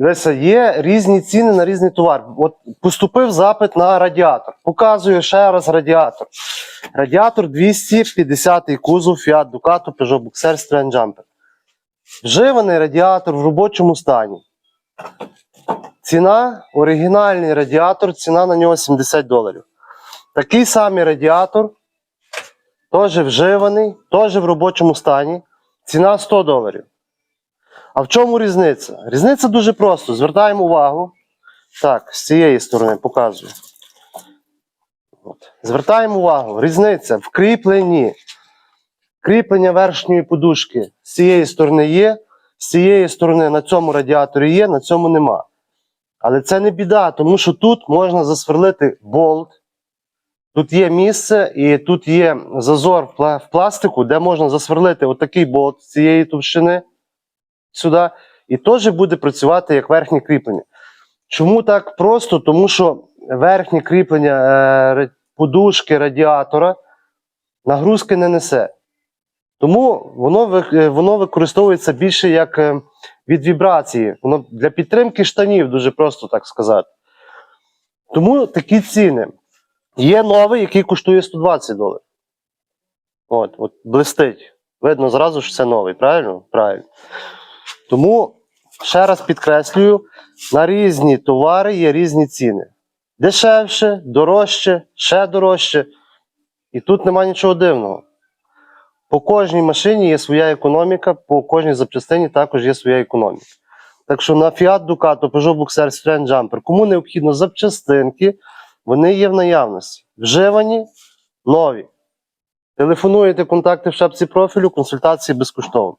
Дивися, є різні ціни на різний товар. От поступив запит на радіатор. Показую ще раз радіатор. Радіатор 250 кузов Fiat Ducato Peugeot Boxer Strand Jumper. Вживаний радіатор в робочому стані. Ціна, оригінальний радіатор, ціна на нього 70 доларів. Такий самий радіатор, теж вживаний, теж в робочому стані. Ціна 100 доларів. А в чому різниця? Різниця дуже просто. Звертаємо увагу. Так, з цієї сторони показую. От. Звертаємо увагу. Різниця в кріпленні. Кріплення верхньої подушки з цієї сторони є, з цієї сторони на цьому радіаторі є, на цьому нема. Але це не біда, тому що тут можна засверлити болт. Тут є місце і тут є зазор в пластику, де можна засверлити отакий болт з цієї товщини сюди, і теж буде працювати як верхнє кріплення. Чому так просто? Тому що верхнє кріплення е, подушки радіатора нагрузки не несе. Тому воно, е, воно використовується більше як е, від вібрації. Воно для підтримки штанів, дуже просто так сказати. Тому такі ціни. Є новий, який коштує 120 доларів. От, от блистить. Видно зразу, що це новий, правильно? Правильно. Тому ще раз підкреслюю: на різні товари є різні ціни. Дешевше, дорожче, ще дорожче. І тут нема нічого дивного. По кожній машині є своя економіка, по кожній запчастині також є своя економіка. Так що на Fiat Ducato, Peugeot Boxer, Strand Jumper, кому необхідно запчастинки, вони є в наявності. Вживані, нові. Телефонуєте контакти в шапці профілю, консультації безкоштовно.